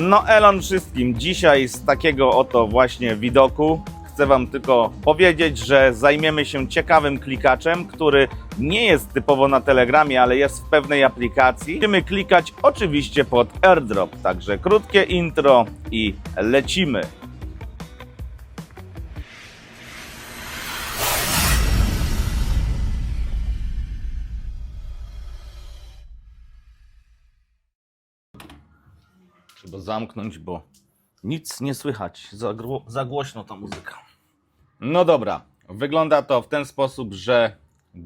No Elon wszystkim, dzisiaj z takiego oto właśnie widoku chcę Wam tylko powiedzieć, że zajmiemy się ciekawym klikaczem, który nie jest typowo na Telegramie, ale jest w pewnej aplikacji. Będziemy klikać oczywiście pod airdrop, także krótkie intro i lecimy. Zamknąć, bo nic nie słychać. Za, za głośno ta muzyka. No dobra, wygląda to w ten sposób, że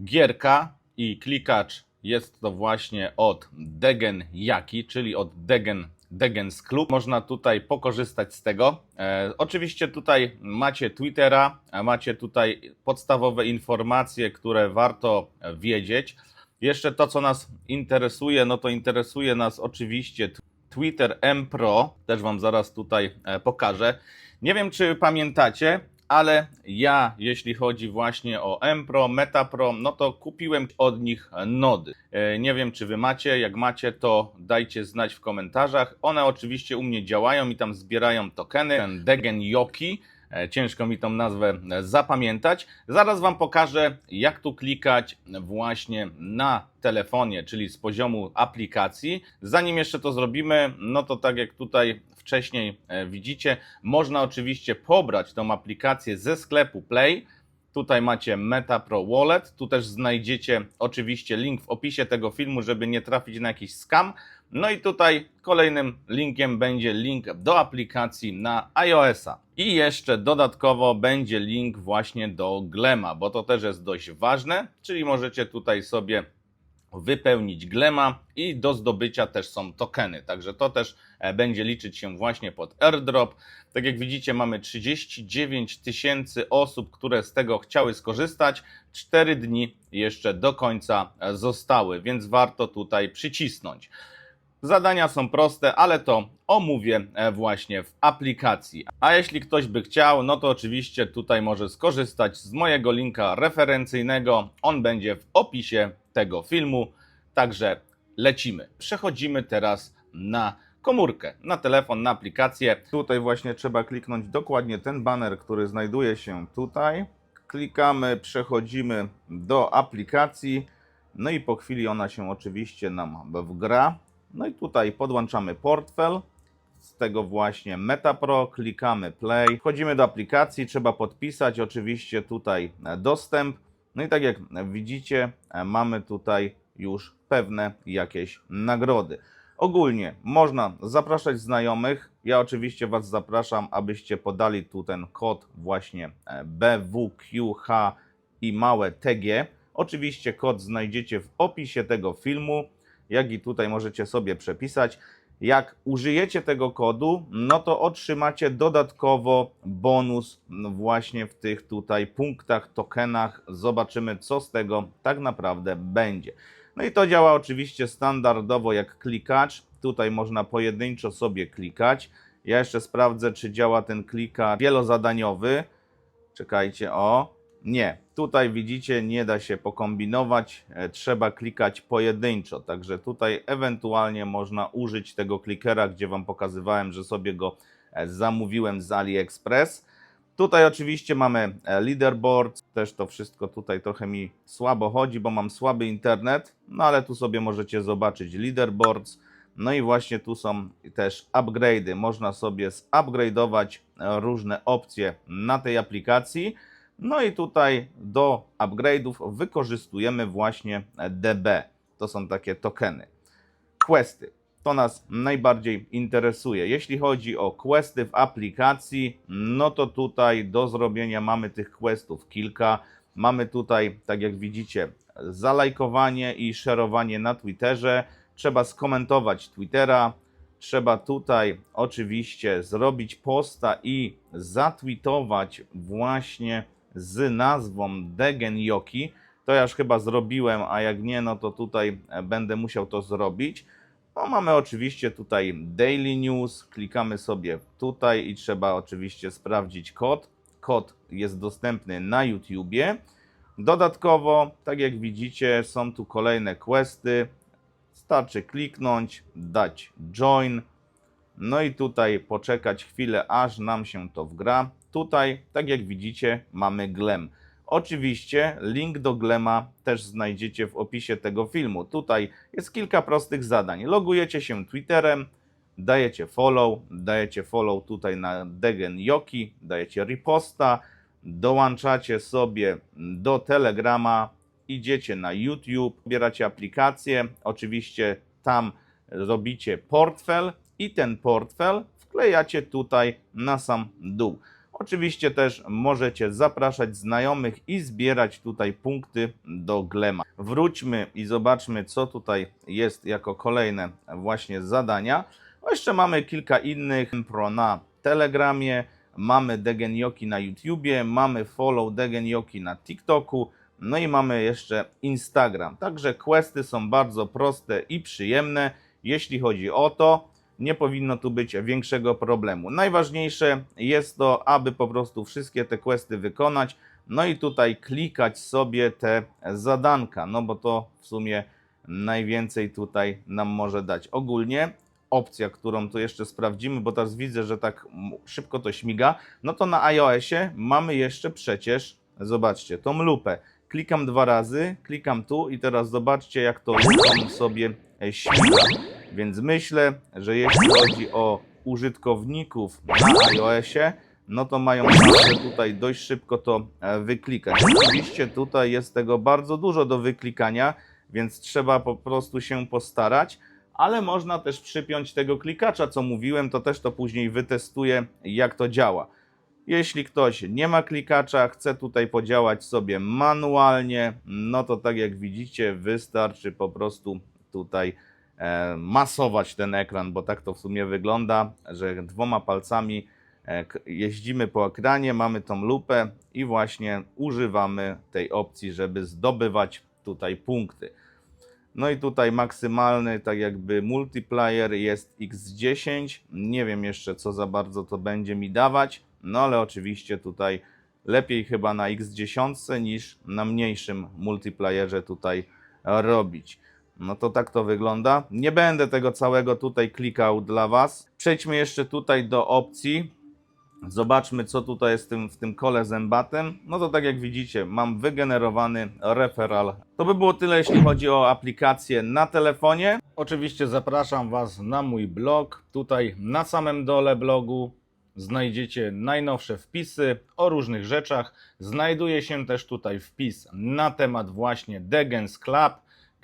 gierka i klikacz jest to właśnie od Degen Jaki, czyli od Degen Degens Club. Można tutaj pokorzystać z tego. E, oczywiście tutaj macie Twittera, macie tutaj podstawowe informacje, które warto wiedzieć. Jeszcze to, co nas interesuje, no to interesuje nas oczywiście Twitter M Pro, też Wam zaraz tutaj e, pokażę. Nie wiem, czy pamiętacie, ale ja, jeśli chodzi właśnie o M Pro, Meta Pro, no to kupiłem od nich nody. E, Nie wiem, czy Wy macie, jak macie, to dajcie znać w komentarzach. One oczywiście u mnie działają i tam zbierają tokeny. Ten Degen Yoki, ciężko mi tą nazwę e, zapamiętać. Zaraz Wam pokażę, jak tu klikać właśnie na telefonie, czyli z poziomu aplikacji. Zanim jeszcze to zrobimy, no to tak jak tutaj wcześniej e, widzicie, można oczywiście pobrać tą aplikację ze sklepu Play. Tutaj macie Meta Pro Wallet. Tu też znajdziecie oczywiście link w opisie tego filmu, żeby nie trafić na jakiś scam. No i tutaj kolejnym linkiem będzie link do aplikacji na iOS-a. I jeszcze dodatkowo będzie link właśnie do Glema, bo to też jest dość ważne, czyli możecie tutaj sobie wypełnić glema i do zdobycia też są tokeny. Także to też e, będzie liczyć się właśnie pod airdrop. Tak jak widzicie, mamy 39 tysięcy osób, które z tego chciały skorzystać. 4 dni jeszcze do końca e, zostały, więc warto tutaj przycisnąć. Zadania są proste, ale to omówię e, właśnie w aplikacji. A jeśli ktoś by chciał, no to oczywiście tutaj może skorzystać z mojego linka referencyjnego. On będzie w opisie tego filmu. Także lecimy. Przechodzimy teraz na komórkę, na telefon, na aplikację. Tutaj właśnie trzeba kliknąć dokładnie ten banner, który znajduje się tutaj. Klikamy, przechodzimy do aplikacji. No i po chwili ona się oczywiście nam wgra. No i tutaj podłączamy portfel. Z tego właśnie MetaPro, klikamy play. Wchodzimy do aplikacji, trzeba podpisać oczywiście tutaj e, dostęp. No i tak jak widzicie, e, mamy tutaj już pewne jakieś nagrody. Ogólnie można zapraszać znajomych. Ja oczywiście Was zapraszam, abyście podali tu ten kod właśnie e, BWQH i małe TG. Oczywiście kod znajdziecie w opisie tego filmu, jak i tutaj możecie sobie przepisać. Jak użyjecie tego kodu, no to otrzymacie dodatkowo bonus właśnie w tych tutaj punktach, tokenach. Zobaczymy, co z tego tak naprawdę będzie. No i to działa oczywiście standardowo jak klikacz. Tutaj można pojedynczo sobie klikać. Ja jeszcze sprawdzę, czy działa ten klikacz wielozadaniowy. Czekajcie, o. Nie, tutaj widzicie, nie da się pokombinować, e, trzeba klikać pojedynczo. Także tutaj ewentualnie można użyć tego klikera, gdzie Wam pokazywałem, że sobie go e, zamówiłem z AliExpress. Tutaj oczywiście mamy e, leaderboard, też to wszystko tutaj trochę mi słabo chodzi, bo mam słaby internet, no ale tu sobie możecie zobaczyć leaderboards. No i właśnie tu są też upgrade'y. Można sobie zupgrade'ować różne opcje na tej aplikacji. No i tutaj do upgrade'ów wykorzystujemy właśnie DB. To są takie tokeny. Questy. To nas najbardziej interesuje. Jeśli chodzi o questy w aplikacji, no to tutaj do zrobienia mamy tych questów kilka. Mamy tutaj, tak jak widzicie, zalajkowanie i szerowanie na Twitterze. Trzeba skomentować Twittera. Trzeba tutaj oczywiście zrobić posta i zatweetować właśnie z nazwą Degen Yoki. To ja już chyba zrobiłem, a jak nie, no to tutaj e, będę musiał to zrobić. No, mamy oczywiście tutaj Daily News, klikamy sobie tutaj i trzeba oczywiście sprawdzić kod. Kod jest dostępny na YouTubie. Dodatkowo, tak jak widzicie, są tu kolejne questy. Starczy kliknąć, dać join. No i tutaj poczekać chwilę, aż nam się to wgra. Tutaj, tak jak widzicie, mamy Glem. Oczywiście link do Glema też znajdziecie w opisie tego filmu. Tutaj jest kilka prostych zadań. Logujecie się Twitterem, dajecie follow, dajecie follow tutaj na Degen Yoki, dajecie reposta, dołączacie sobie do Telegrama, idziecie na YouTube, bieracie aplikację, oczywiście tam robicie portfel i ten portfel wklejacie tutaj na sam dół. Oczywiście też możecie zapraszać znajomych i zbierać tutaj punkty do Glema. Wróćmy i zobaczmy, co tutaj jest jako kolejne właśnie zadania. No jeszcze mamy kilka innych pro na Telegramie, mamy Degenioki na YouTubie, mamy follow Degenioki na TikToku, no i mamy jeszcze Instagram. Także questy są bardzo proste i przyjemne. Jeśli chodzi o to, nie powinno tu być większego problemu. Najważniejsze jest to, aby po prostu wszystkie te questy wykonać, no i tutaj klikać sobie te zadanka, no bo to w sumie najwięcej tutaj nam może dać. Ogólnie opcja, którą tu jeszcze sprawdzimy, bo teraz widzę, że tak szybko to śmiga, no to na iOSie mamy jeszcze przecież, zobaczcie, tą lupę. Klikam dwa razy, klikam tu i teraz zobaczcie, jak to sobie śmiga. Więc myślę, że jeśli chodzi o użytkowników na iOSie, no to mają szansę tutaj dość szybko to e, wyklikać. Oczywiście tutaj jest tego bardzo dużo do wyklikania, więc trzeba po prostu się postarać, ale można też przypiąć tego klikacza, co mówiłem, to też to później wytestuję, jak to działa. Jeśli ktoś nie ma klikacza, chce tutaj podziałać sobie manualnie, no to tak jak widzicie, wystarczy po prostu tutaj masować ten ekran, bo tak to w sumie wygląda, że dwoma palcami e, jeździmy po ekranie, mamy tą lupę i właśnie używamy tej opcji, żeby zdobywać tutaj punkty. No i tutaj maksymalny, tak jakby multiplayer jest x10. Nie wiem jeszcze, co za bardzo to będzie mi dawać, no ale oczywiście tutaj lepiej chyba na x10 niż na mniejszym multiplayerze tutaj robić. No to tak to wygląda. Nie będę tego całego tutaj klikał dla Was. Przejdźmy jeszcze tutaj do opcji. Zobaczmy, co tutaj jest w tym, w tym kole zębatym. No to tak jak widzicie, mam wygenerowany referral. To by było tyle, jeśli chodzi o aplikację na telefonie. Oczywiście zapraszam Was na mój blog. Tutaj na samym dole blogu znajdziecie najnowsze wpisy o różnych rzeczach. Znajduje się też tutaj wpis na temat właśnie Degens Club.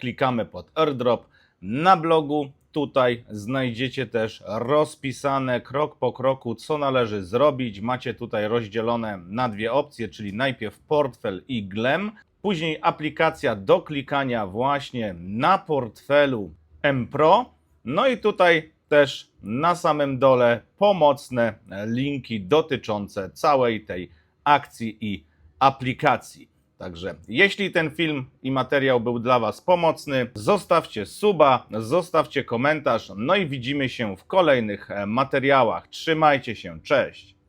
Klikamy pod airdrop. Na blogu tutaj znajdziecie też rozpisane krok po kroku, co należy zrobić. Macie tutaj rozdzielone na dwie opcje, czyli najpierw portfel i Glem, później aplikacja do klikania właśnie na portfelu M Pro. No i tutaj też na samym dole pomocne linki dotyczące całej tej akcji i aplikacji. Także jeśli ten film i materiał był dla Was pomocny, zostawcie suba, zostawcie komentarz, no i widzimy się w kolejnych e, materiałach. Trzymajcie się, cześć!